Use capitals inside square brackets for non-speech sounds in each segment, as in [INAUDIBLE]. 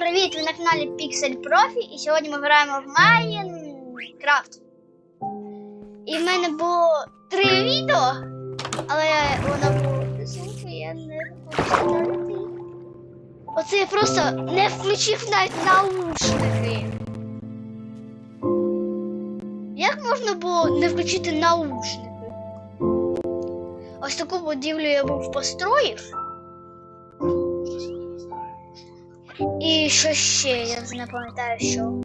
привіт! Ви на каналі Pixel Profi і сьогодні ми граємо в Майнкрафт. І в мене було три відео, але воно було звук, я не хочу. Оце я просто не включив навіть наушники. Як можна було не включити наушники? Ось таку будівлю я був построїв. І що ще, я не пам'ятаю, що.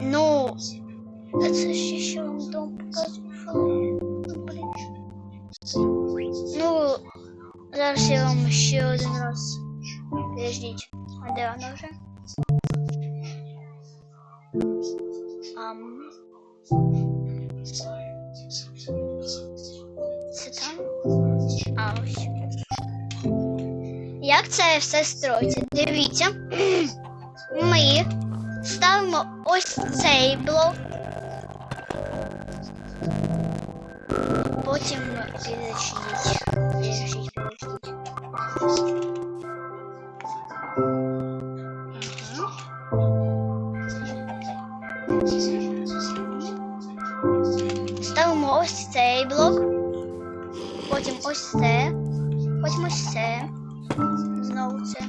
Ну, а це ще що вам дом показував. Ну, блін. Ну, зараз я вам ще один раз. Подождіть. А де вона вже? Ам. Це там? А, ось. Як це все строїться? Дивіться, [CLEARS THROAT] ми ставимо ось цей блок. Потім підождіть. Ставимо ось цей блок, потім ось це, потім ось це. Знову це.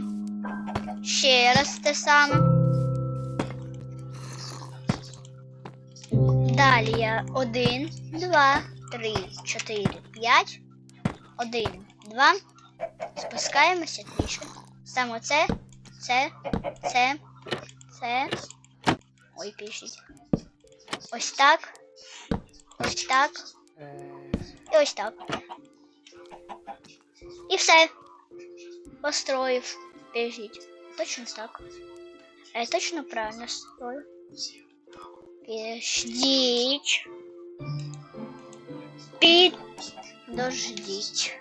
Ще раз те саме. Далі я один, два, три, чотири, п'ять. Один, два. Спускаємося трішки. Ставимо це, це, це, це. Ой, пишіть. Ось так. Ось так. І ось так. І все. Построїв. Біжіть. Точно так. А я точно правильно строю. Підождіть. Підождіть.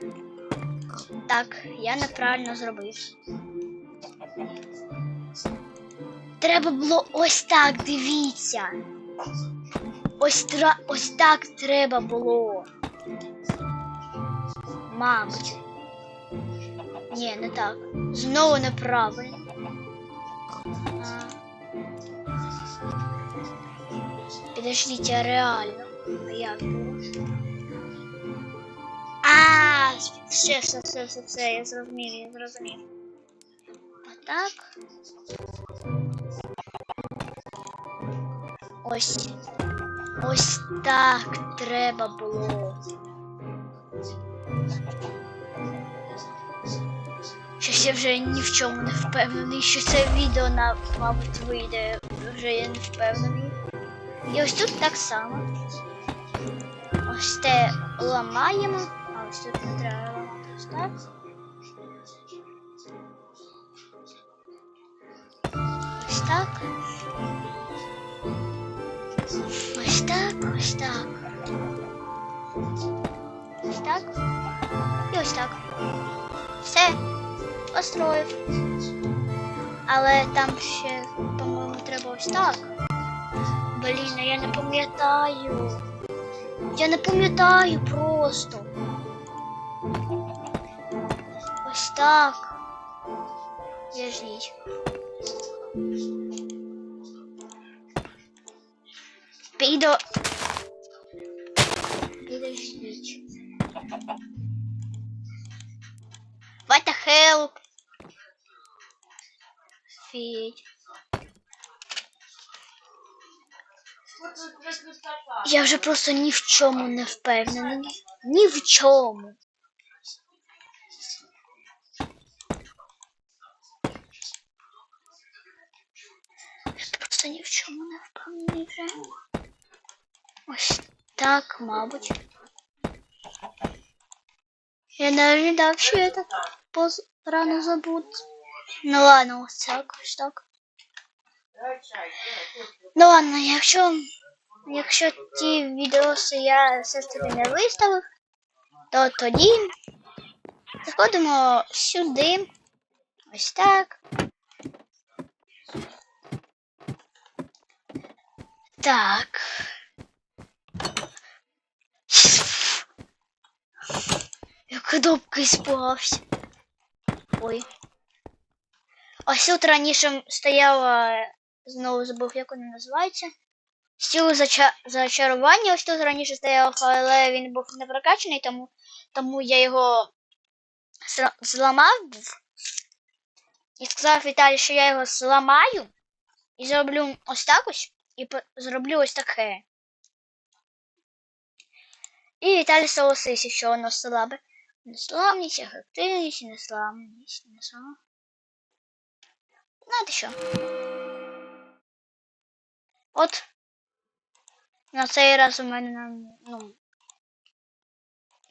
Так, я неправильно зробив. Треба було ось так, дивіться. Ось, тра... ось так треба було. Мабуть. Ні, не так. Знову неправильно. Підождіть, а реально. А як було? А, все, все, все, все, все, я зрозумів, я зрозумів. А так. Ось. Ось так треба було. Я вже ні в чому не впевнений, що це відео на, мабуть, вийде. Вже я не впевнений. І ось тут так само. Ось те ламаємо, а ось тут не треба ламати. Ось так. Ось так. Ось так, ось так. Ось так. І ось так. Все построїв. Але там ще, по-моєму, треба ось так. Блін, а я не пам'ятаю. Я не пам'ятаю просто. Ось так. Подождіть. Підо. Підождіть. What the hell? Федь. Я вже просто ні в чому не впевнений. Ні в чому. Просто ні в чому не впевнений вже. Ось так, мабуть. Я не ожидав, що я так рано забуду. Ну ладно, ось так, ось так. Ну ладно, якщо, якщо ті відоси я таки не виставив, то тоді заходимо сюди. Ось так. Так. Я кнопкой испугався. Ой. Ось тут раніше стояла, знову забув, як вона називається. Стіл зача... зачарування. Ось тут раніше стояв, але він був не прокачаний, тому, тому я його зламав. І сказав Віталій, що я його зламаю і зроблю ось так ось, і зроблю ось таке. І Віталій согласився, що воно слабе. Несламність, ефективність, несламність, несламність. Знаєте що? От. На цей раз у мене ну,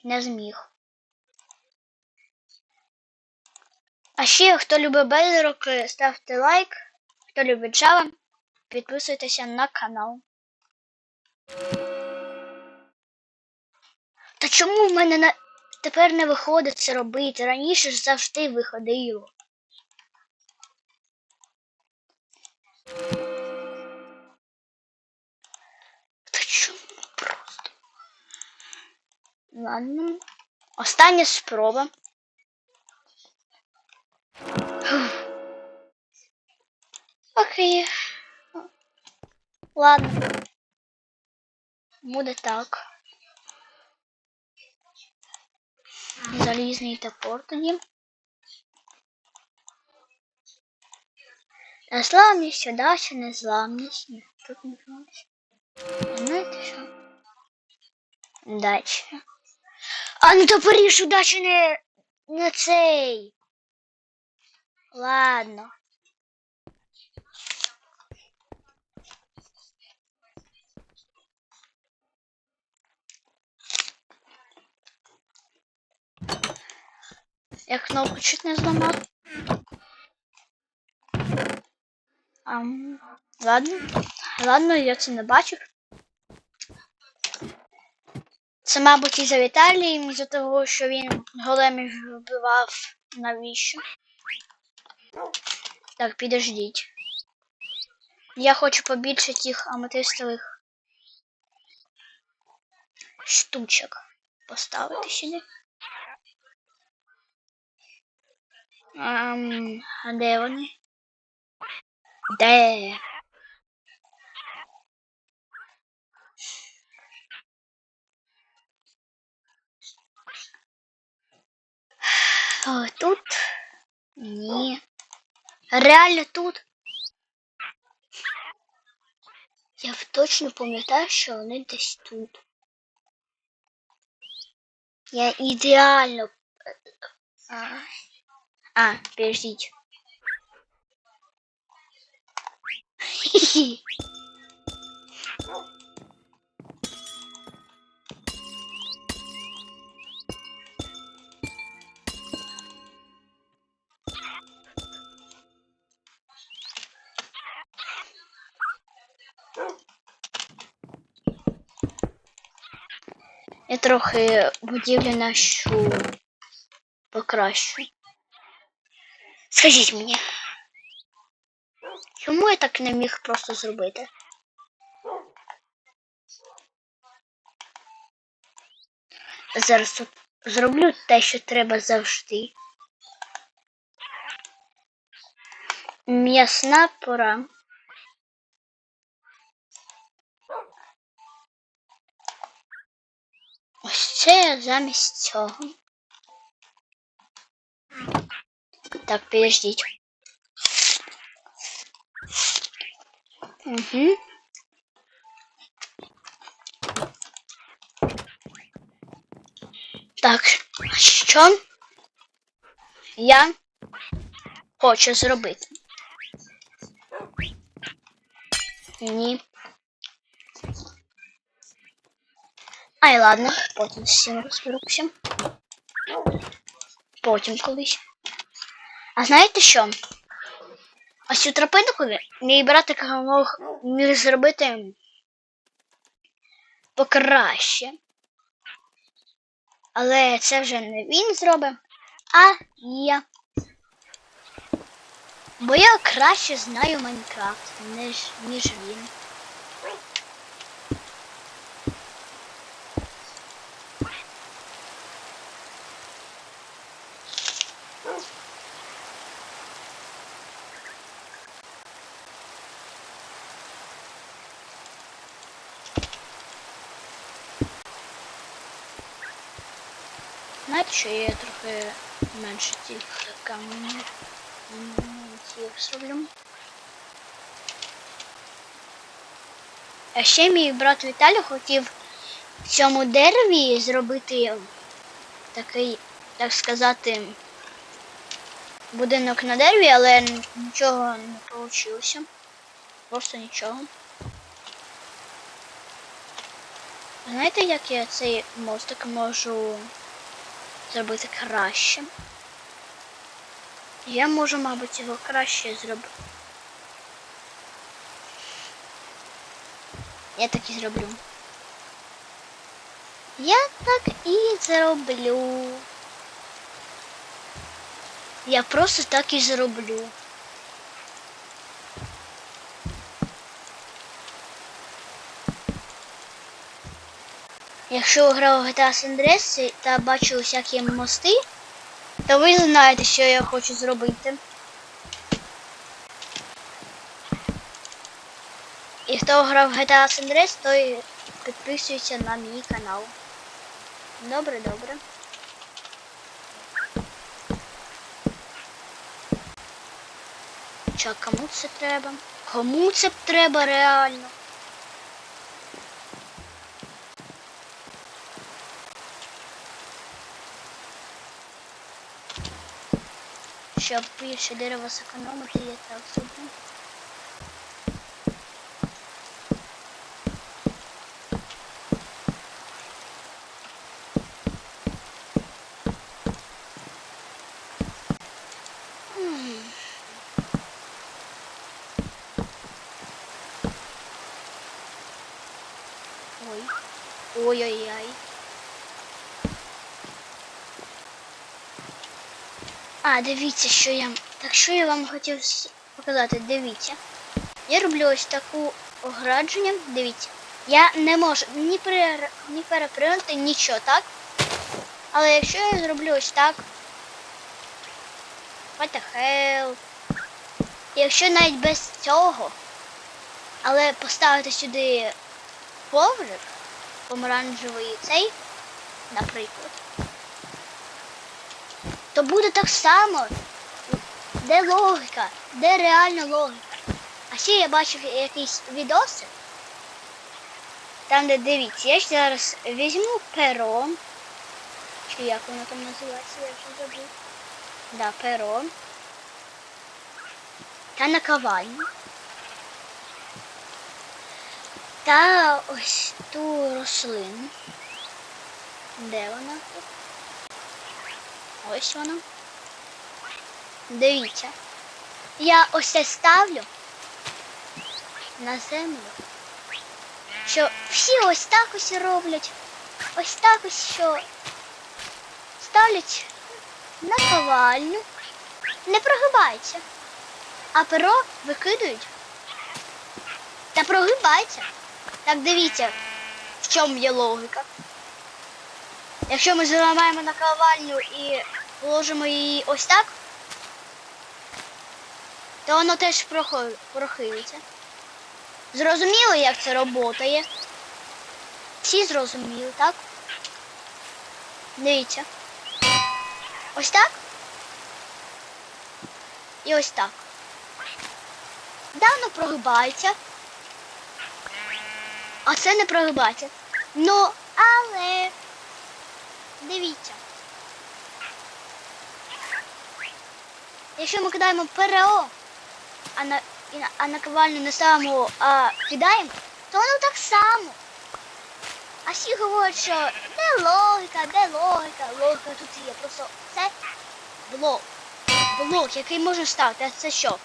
не зміг. А ще, хто любить Bedrock, ставте лайк. Хто любить Java, підписуйтеся на канал. Та чому в мене на... тепер не виходить це робити? Раніше ж завжди виходило. Та чому просто? Ладно. Остання спроба. Окей. Ладно. Буде так. Залізний топор тоді. Незламність, удача, незламність. Ні, тут незламність. Знаєте що? Удача. А ну топоріж, удача не, не цей. Ладно. Я кнопку чуть не зламав. Ам, ладно. Ладно, я це не бачив. Це, мабуть, із-за Віталії, із-за того, що він големів вбивав навіщо. Так, підождіть. Я хочу побільше тих аметистових штучок поставити сюди. Ем, а де вони? Де? О, тут? Ні. Реально тут? Я точно пам'ятаю, що вони десь тут. Я ідеально. А, а подождите. Я трохи будівлю нашу покращу. Скажіть мені, Чому я так не міг просто зробити? Зараз зроблю те, що треба завжди. М'ясна пора. Ось це замість цього. Так, підождіть. Угу. Так, що я хочу зробити? Ні. Ай, ладно, потім з цим розберуся. Потім колись. А знаєте що? Ось цю тропинку мій братик мог міг зробити покраще. Але це вже не він зробив, а я. Бо я краще знаю Майнкрафт, ніж, ніж він. Знаєте, що я трохи менше цих каменів зроблю. А ще мій брат Віталій хотів в цьому дереві зробити такий, так сказати, будинок на дереві, але нічого не вийшло. Просто нічого. Знаєте, як я цей мостик можу зробити краще? Я можу, мабуть, його краще зробити. Я так і зроблю. Я так і зроблю. Я просто так і зроблю. Якщо ви грали в GTA San Andreas та бачили всякі мости, то ви знаєте, що я хочу зробити. І хто грав в GTA San Andreas, той підписується на мій канал. Добре, добре. Чо, кому це треба? Кому це треба реально? Щоб більше дерева зекономити, я так зроблю. М. Ой. Ой-ой-ой. А, дивіться, що я. Так що я вам хотів показати, дивіться. Я роблю ось таку оградження, дивіться. Я не можу ні, перер... ні перепринути, нічого, так? Але якщо я зроблю ось так. What the hell? Якщо навіть без цього, але поставити сюди коврик, помаранчевий цей, наприклад, то буде так само. Де логіка? Де реальна логіка? А ще я бачив якісь відоси. Там, де дивіться, я ж зараз візьму перо. Чи як воно там називається, я вже забув. Да, перо. Та наковальню. Та ось ту рослину. Де вона тут? Ось вона. Дивіться. Я ось це ставлю на землю. Що всі ось так ось роблять. Ось так ось що ставлять на ковальню. Не прогибається. А перо викидають. Та прогибається. Так дивіться, в чому є логіка. Якщо ми заламаємо на ковальню і положимо її ось так, то воно теж прохилиться. Зрозуміло, як це роботає? Всі зрозуміли, так? Дивіться. Ось так. І ось так. Да, воно прогибається. А це не прогибається. Ну, але дивіться. Якщо ми кидаємо ПРО, а на, а наковальню не ставимо, а кидаємо, то воно так само. А всі говорять, що де логіка, де логіка, логіка тут є. Просто це блок. Блок, який можна ставити. А це що?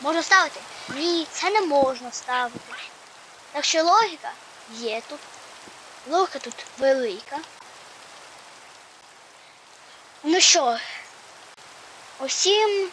Можна ставити? Ні, це не можна ставити. Так що логіка є тут. Логіка тут велика. Ну що, усім